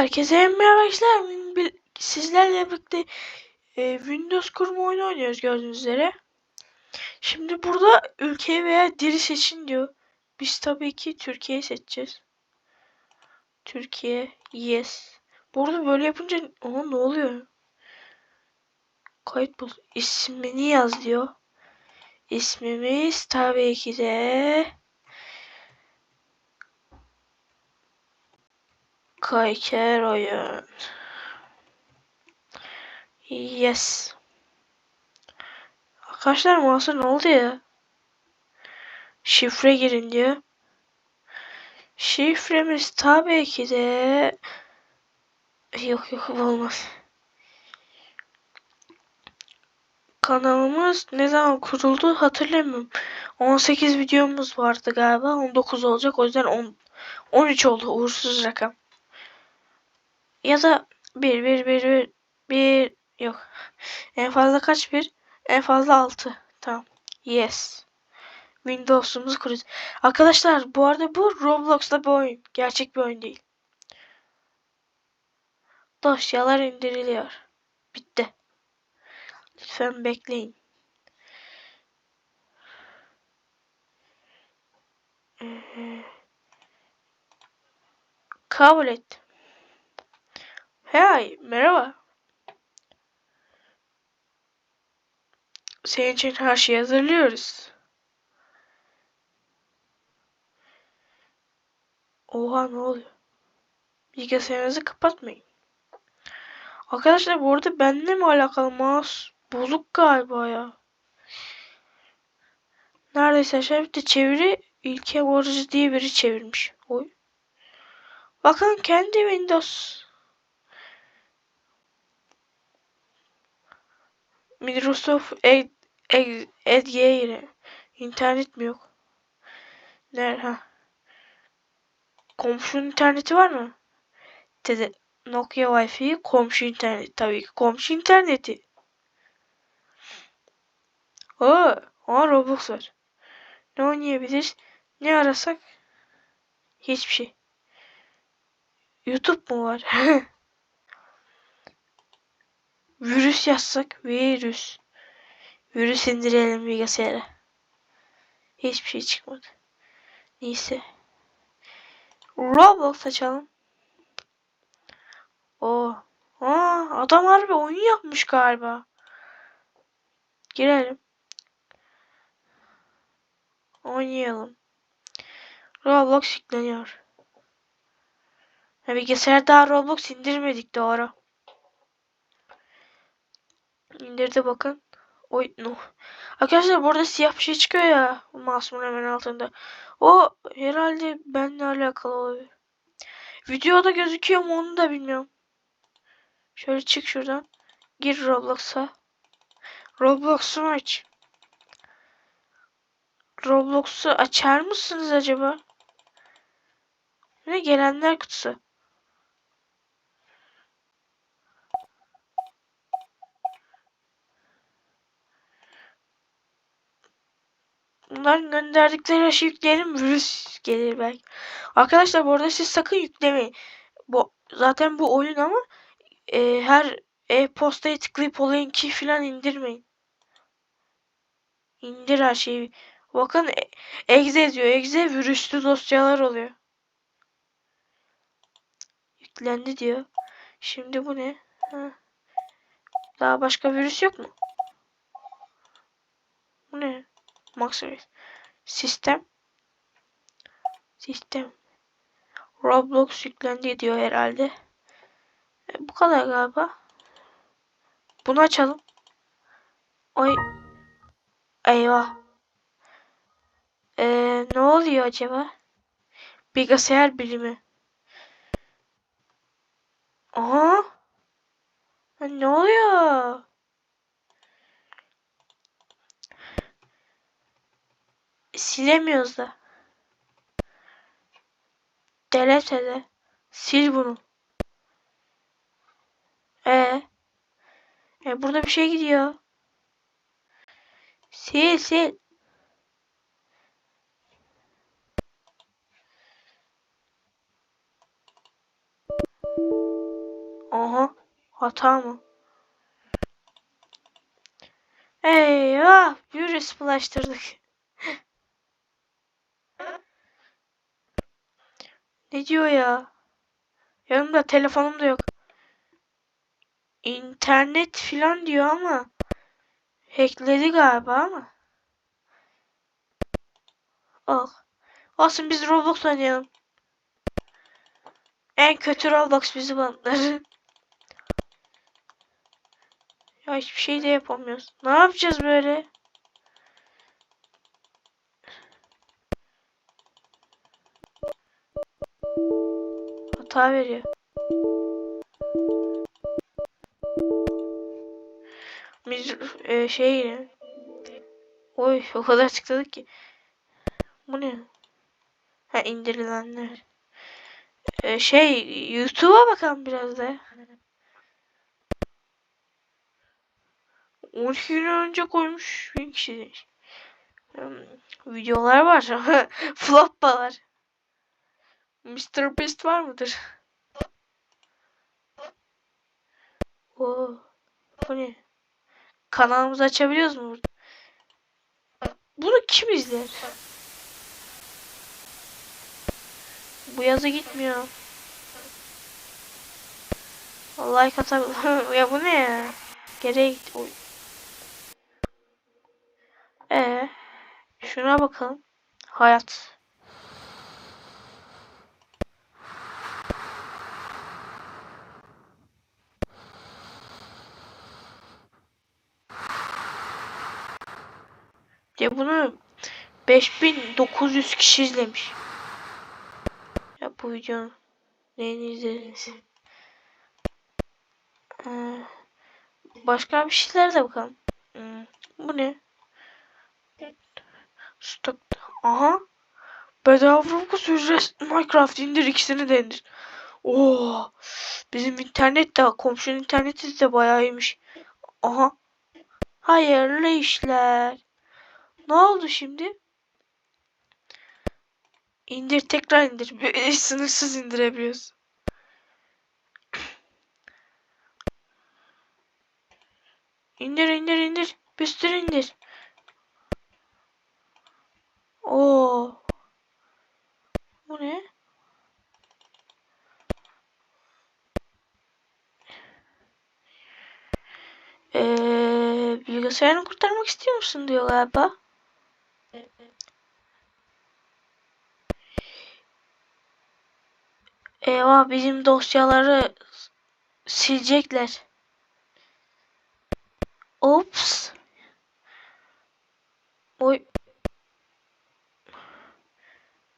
Herkese merhaba arkadaşlar. Sizlerle birlikte e, Windows kurma oyunu oynuyoruz gördüğünüz üzere. Şimdi burada ülke veya dili seçin diyor. Biz tabii ki Türkiye'yi seçeceğiz. Türkiye, yes. Burada böyle yapınca Aha, ne oluyor? Kayıt bul. İsmini yaz diyor. İsmimiz tabii ki de Kayker oyun. Yes. Arkadaşlar mouse'a ne oldu ya? Şifre girin diyor. Şifremiz tabii ki de yok yok olmaz. Kanalımız ne zaman kuruldu hatırlamıyorum. 18 videomuz vardı galiba. 19 olacak. O yüzden 10, 13 oldu. Uğursuz rakam. Ya da 1 1 1 1 1 yok. En fazla kaç bir? En fazla 6. Tamam. Yes. Windows'umuzu kuruyoruz. Arkadaşlar bu arada bu Roblox'ta bir oyun. Gerçek bir oyun değil. Dosyalar indiriliyor. Bitti. Lütfen bekleyin. Kabul et. Hey, merhaba. Senin için her şeyi hazırlıyoruz. Oha ne oluyor? Bilgisayarınızı kapatmayın. Arkadaşlar bu arada benimle mi alakalı mouse bozuk galiba ya. Neredeyse aşağı bir de çeviri ilke varıcı diye biri çevirmiş. Oy. Bakın kendi Windows Microsoft Edge, Edge, Edge ile internet mi yok? Nerede? Ha. Komşunun interneti var mı? Dedi Nokia Wi-Fi komşu internet tabii ki komşu interneti. Oo, aa Roblox var. Ne oynayabiliriz? Ne arasak? Hiçbir şey. YouTube mu var? Virüs yazsak virüs. Virüs indirelim bilgisayara. Hiçbir şey çıkmadı. Neyse. Roblox açalım. O. Aa, adam harbi oyun yapmış galiba. Girelim. Oynayalım. Roblox yükleniyor. Ha, bilgisayarda Roblox indirmedik doğru. İndirdi bakın. Oy no. Arkadaşlar burada siyah bir şey çıkıyor ya. Mouse'un hemen altında. O herhalde benimle alakalı olabilir. Videoda gözüküyor mu onu da bilmiyorum. Şöyle çık şuradan. Gir Roblox'a. Roblox'u aç. Roblox'u açar mısınız acaba? Ne gelenler kutusu. Bunların gönderdikleri şeyi yükleyelim virüs gelir belki. Arkadaşlar bu arada siz sakın yüklemeyin. Bu zaten bu oyun ama e, her e-postayı tıklayıp olayın ki filan indirmeyin. İndir her şeyi. Bakın e, exe diyor. Exe virüslü dosyalar oluyor. Yüklendi diyor. Şimdi bu ne? Ha. Daha başka virüs yok mu? Bu ne? Max Sistem. Sistem. Roblox yüklendi diyor herhalde. E, bu kadar galiba. Bunu açalım. Oy. Eyvah. Ee, ne oluyor acaba? Bilgisayar bilimi. Aha. Ne oluyor? Silemiyoruz da. Delete de. Sil bunu. E, e burada bir şey gidiyor. Sil sil. Aha. Hata mı? Eyvah. Virüs bulaştırdık. Ne diyor ya? Yanımda telefonum da yok. İnternet filan diyor ama hackledi galiba ama. Al. Olsun biz Roblox oynayalım. En kötü Roblox bizi bantları. ya hiçbir şey de yapamıyoruz. Ne yapacağız böyle? Hata veriyor. Biz e, şey Oy o kadar tıkladık ki. Bu ne? Ha indirilenler. E, şey YouTube'a bakalım biraz da. 12 gün önce koymuş bin kişi. Hmm, videolar var. Floppalar. Mr. Beast var mıdır? Oo. Bu ne? Kanalımızı açabiliyoruz mu? Bunu kim izler? Bu yazı gitmiyor. Like atabilir. ya bu ne ya? Geriye git. Oy. Ee, şuna bakalım. Hayat. Bunu 5900 kişi izlemiş. Ya bu videonun neyini izlediniz? Ee, başka bir şeyler de bakalım. Hmm, bu ne? Stok. Aha. Bedava Roblox ücret Minecraft indir ikisini de indir. Oo. Bizim internet de komşunun interneti de bayağı iyiymiş. Aha. Hayırlı işler. Ne oldu şimdi? İndir tekrar indir. Sınırsız indirebiliyoruz. İndir indir indir. Bir indir. Oo. Bu ne? Ee, bilgisayarını kurtarmak istiyor musun diyor galiba. Bizim dosyaları silecekler. Ops. Oy.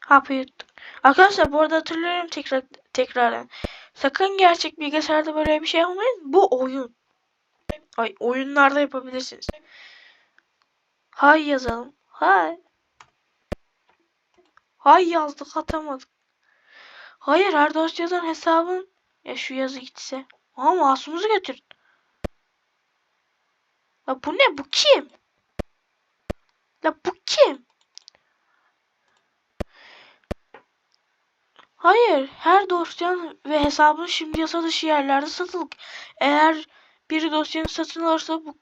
Hapı. Arkadaşlar bu arada hatırlıyorum tekrar tekrardan. Sakın gerçek bilgisayarda böyle bir şey yapmayın. Bu oyun. Ay oyunlarda yapabilirsiniz. Hay yazalım. Hay. Hay yazdık atamadık. Hayır her dosyadan hesabın. Ya şu yazı gitse. Ama masumuzu götür. Ya bu ne? Bu kim? Ya bu kim? Hayır, her dosyan ve hesabın şimdi yasa dışı yerlerde satılık. Eğer bir dosyanı satın alırsa bu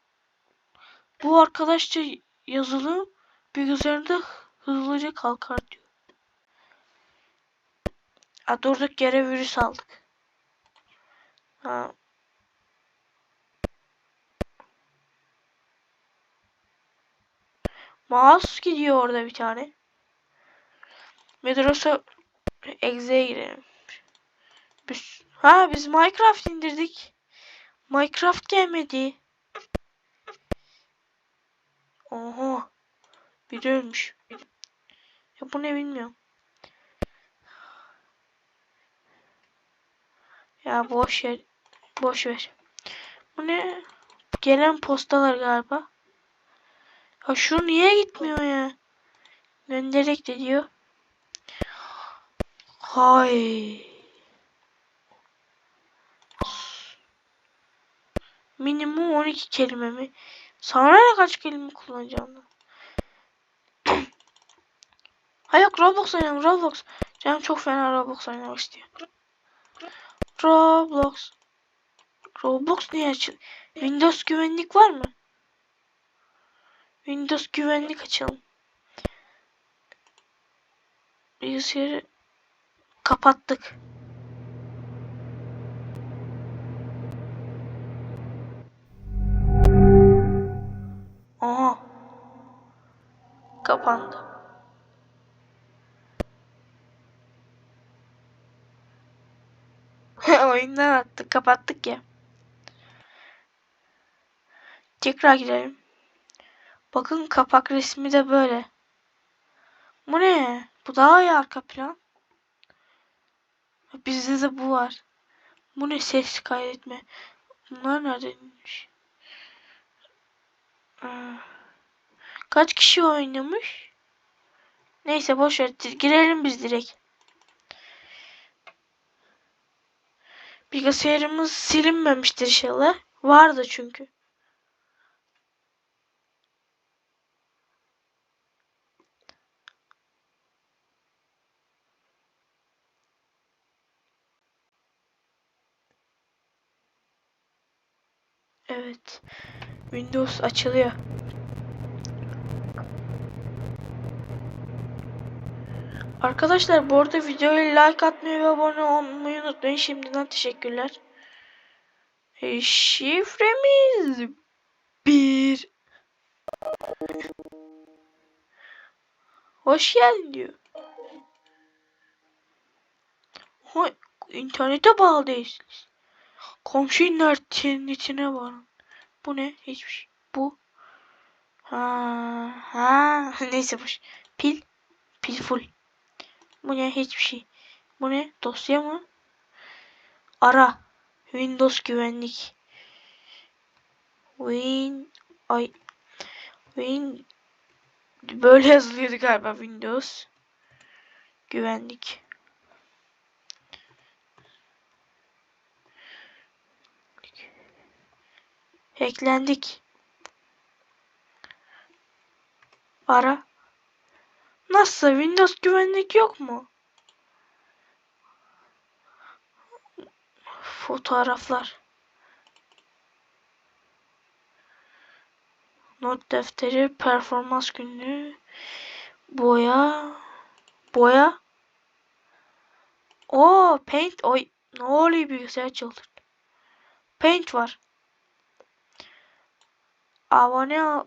bu arkadaşça yazılı bilgisayarında hızlıca kalkar diyor. Ha, durduk yere virüs aldık. Ha. Mouse gidiyor orada bir tane. Medrosa Exe'ye girelim. Biz, ha biz Minecraft indirdik. Minecraft gelmedi. Oha. Biri ölmüş. Ya bu ne bilmiyorum. Ya boş ver. Boş ver. Bu ne? Gelen postalar galiba. Ya şu niye gitmiyor ya? Gönderek de diyor. Hay. Minimum 12 kelime mi? Sana ne kaç kelime kullanacağım? ha yok Roblox oynayalım Roblox. Canım çok fena Roblox oynamak istiyor. Roblox. Roblox niye açıl? Windows güvenlik var mı? Windows güvenlik açalım. Bilgisayarı kapattık. Aha. Kapandı. Oyundan attık, kapattık ya. Tekrar girelim. Bakın kapak resmi de böyle. Bu ne? Bu daha iyi arka plan. Bizde de bu var. Bu ne ses kaydetme. Bunlar neredeymiş? Ee, Kaç kişi oynamış? Neyse boş ver. Girelim biz direkt. Bilgisayarımız silinmemiştir inşallah. Vardı çünkü. Evet. Windows açılıyor. Arkadaşlar bu arada videoya like atmayı ve abone olmayı unutmayın. Şimdiden teşekkürler. E, şifremiz bir. Hoş geldin. Ha, internete bağlı değilsiniz. Komşu internetine varın. Bu ne? Hiçbir şey. Bu. Ha, ha. Neyse boş. Pil. Pil full. Bu ne? Hiçbir şey. Bu ne? Dosya mı? Ara. Windows güvenlik. Win ay Win böyle yazılıyordu galiba Windows güvenlik. Hacklendik. Ara. Nasıl? Windows güvenlik yok mu? Fotoğraflar. Not defteri, performans günlüğü, boya, boya. O paint, oy ne oluyor bilgisayar çıldırdı. Paint var. Abone ol.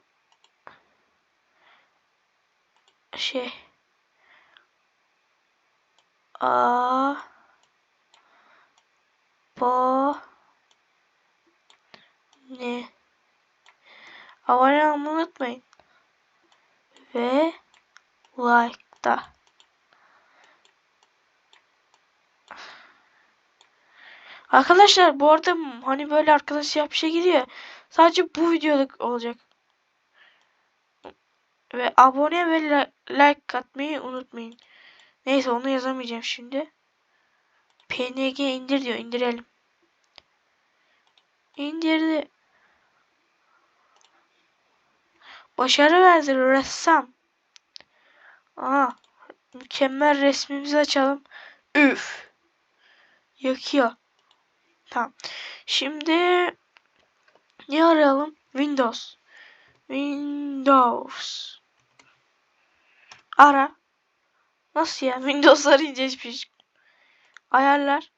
Şey. A. Po. Ne? Abone olmayı unutmayın. Ve like da. Arkadaşlar bu arada hani böyle arkadaş yap şey gidiyor. Sadece bu videoluk olacak. Ve abone ve like atmayı unutmayın. Neyse onu yazamayacağım şimdi. PNG indir diyor. indirelim. İndirdi. Başarı verdi ressam. Aa, mükemmel resmimizi açalım. Üf. Yakıyor. Tamam. Şimdi ne arayalım? Windows. Windows. Ara. Nasıl ya? Windows arayınca hiçbir şey. Ayarlar.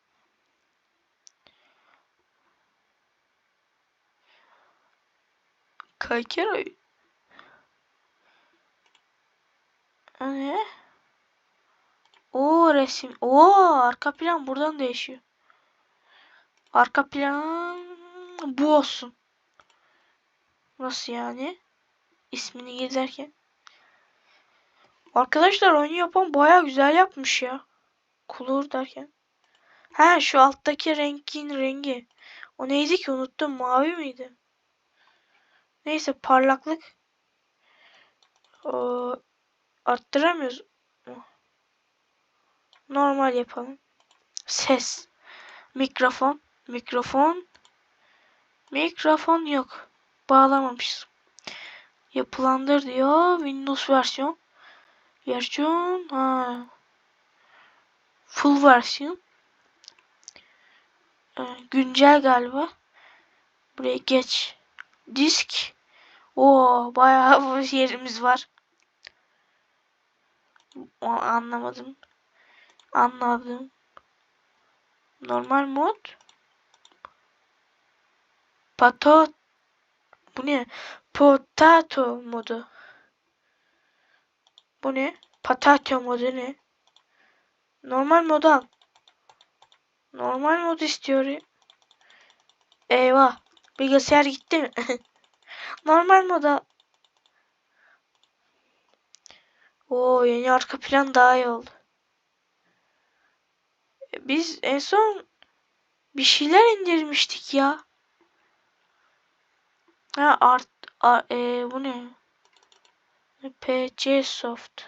Kayker Ne? O resim. O arka plan buradan değişiyor. Arka plan bu olsun. Nasıl yani? İsmini gezerken. Arkadaşlar oyunu yapan baya güzel yapmış ya. Kulur derken. Ha şu alttaki renkin rengi. O neydi ki unuttum. Mavi miydi? Neyse parlaklık. O, arttıramıyoruz. Normal yapalım. Ses. Mikrofon. Mikrofon. Mikrofon yok. Bağlamamışız. Yapılandır diyor. Windows versiyon. Versiyon. Ha. Full versiyon. Ee, güncel galiba. Buraya geç. Disk. Oo bayağı bir yerimiz var. Anlamadım. Anladım. Normal mod. Pato. Bu ne? Potato modu. Bu ne? Patato modu ne? Normal mod al. Normal mod istiyor. Eyvah. Bilgisayar gitti mi? Normal moda. Oo yeni arka plan daha iyi oldu. Biz en son bir şeyler indirmiştik ya. Ha art, a, e, bu ne? PC Soft.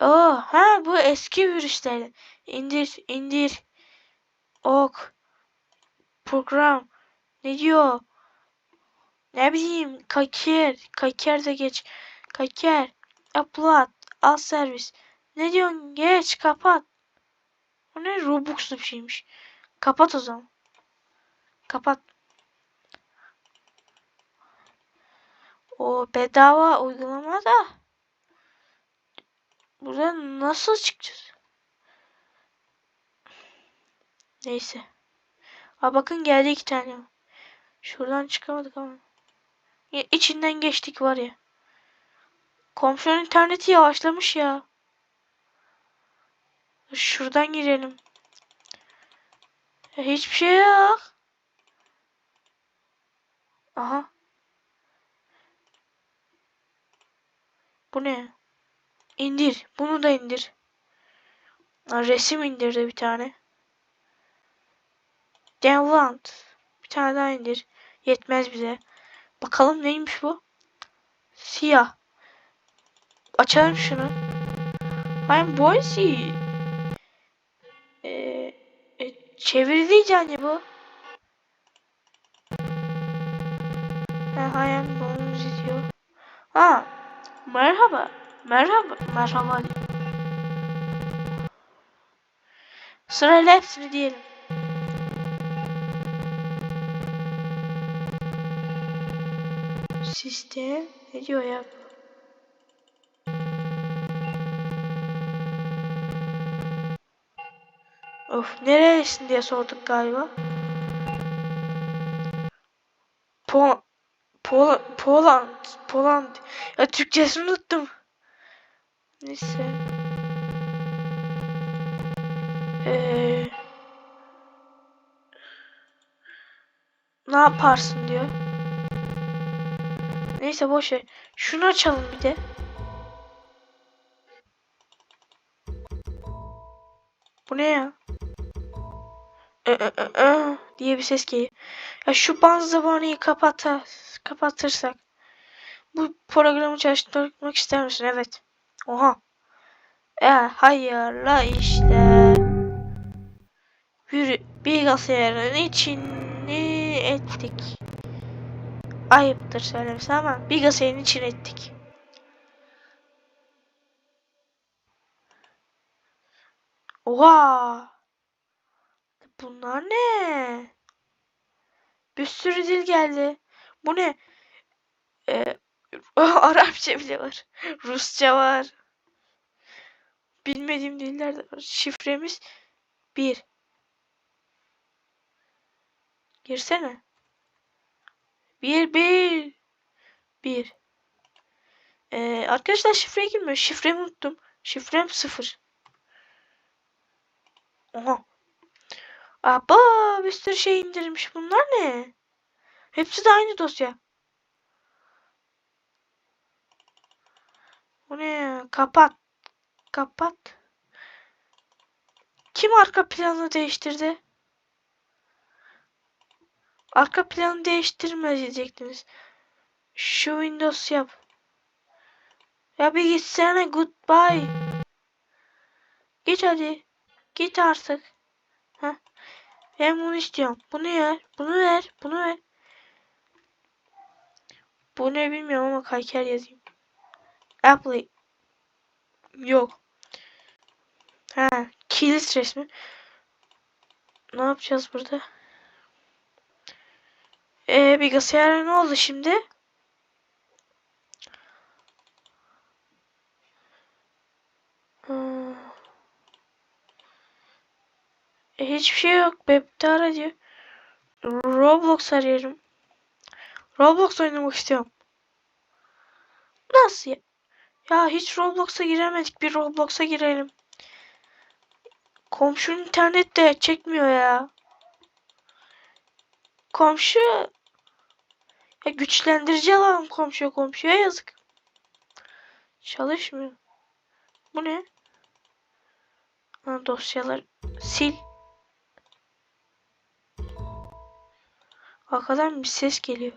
Oo, ha bu eski virüsler. İndir, indir. Ok. Program. Ne diyor? Ne bileyim. Kaker. Kaker de geç. Kaker. Upload. Al servis. Ne diyorsun? Geç kapat. O ne? Robux'lu bir şeymiş. Kapat o zaman. Kapat. O bedava uygulama da. Buradan nasıl çıkacağız? Neyse. Ha bakın geldi iki tane. Şuradan çıkamadık ama. Ya, içinden geçtik var ya. Komşunun interneti yavaşlamış ya. Şuradan girelim. Ya, hiçbir şey yok. Aha. Bu ne? İndir. Bunu da indir. Resim indirdi bir tane. Download. Bir tane daha indir. Yetmez bize. Bakalım neymiş bu? Siyah. Açalım şunu. I'm Boise. Ee, e, çevirdi yani bu. Ha, Hayan Boise diyor. Ha, merhaba. Merhaba. Merhaba. Sırayla hepsini diyelim. Sistem ne diyor ya? Of nerelisin diye sorduk galiba. Po Pol Poland Poland ya Türkçesini unuttum. Neyse. Ee, ne yaparsın diyor. Neyse boş ver. Şunu açalım bir de. Bu ne ya? Diye bir ses geliyor. Ya şu banzavanıyı kapata, kapatırsak. Bu programı çalıştırmak ister misin? Evet. Oha. E, hayırlı işler. Bir bilgisayarın içini ettik. Ayıptır söylemesi ama bilgisayarın içine ettik. Oha. Bunlar ne? Bir sürü dil geldi. Bu ne? Ee, Arapça bile var. Rusça var. Bilmediğim diller de var. Şifremiz 1. Girsene. 1 1 1. Ee, arkadaşlar şifre girmiyor. Şifremi unuttum. Şifrem 0. Oha. Aba bir sürü şey indirmiş. Bunlar ne? Hepsi de aynı dosya. Bu ne? Kapat. Kapat. Kim arka planı değiştirdi? Arka planı değiştirme diyecektiniz. Şu Windows yap. Ya bir gitsene goodbye. Git hadi. Git artık. Heh. Ben bunu istiyorum. Bunu ver. Bunu ver. Bunu ver. Bu ne bilmiyorum ama kayker yazayım. Apple. Yok. Ha, kilit resmi. Ne yapacağız burada? Ee, bilgisayara ne oldu şimdi? E, hiçbir şey yok. Web'de ara diyor. Roblox arıyorum. Roblox oynamak istiyorum. Nasıl ya? Ya hiç Roblox'a giremedik. Bir Roblox'a girelim. Komşu internet de çekmiyor ya. Komşu ya güçlendirici alalım komşuya komşuya yazık. Çalışmıyor. Bu ne? Ha, dosyalar sil. Arkadan bir ses geliyor.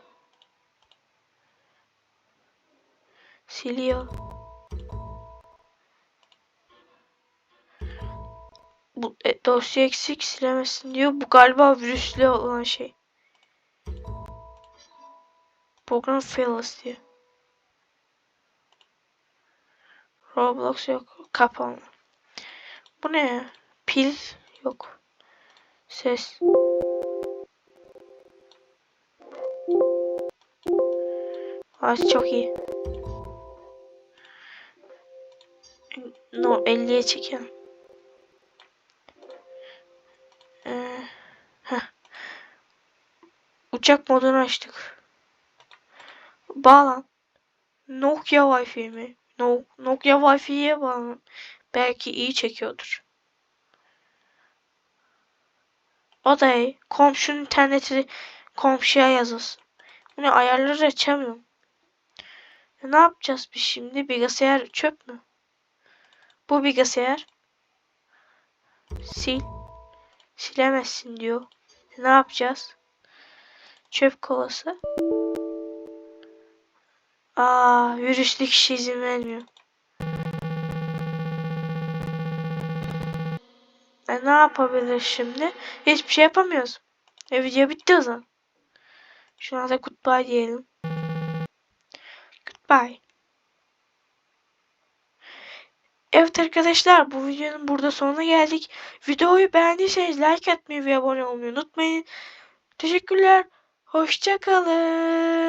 Siliyor. Bu e, dosya eksik silemezsin diyor. Bu galiba virüslü olan şey. Program fails diyor. Roblox yok. Kapanma. Bu ne? Pil yok. Ses. Ağaç çok iyi. No 50'ye çekelim. Ee. Uçak modunu açtık. Bağlan. Nokia Wi-Fi mi? No, Nokia Wi-Fi'ye bağlan. Belki iyi çekiyordur. O da iyi. Komşunun interneti komşuya yazılsın. Bunu ayarları açamıyorum. Ne yapacağız biz şimdi? Bilgisayar çöp mü? Bu bilgisayar sil silemezsin diyor. Ne yapacağız? Çöp kovası. Aa, virüslü kişi izin vermiyor. E, ne yapabilir şimdi? Hiçbir şey yapamıyoruz. E, video bitti o zaman. Şuna da goodbye diyelim. Goodbye. Evet arkadaşlar bu videonun burada sonuna geldik. Videoyu beğendiyseniz like atmayı ve abone olmayı unutmayın. Teşekkürler. Hoşçakalın.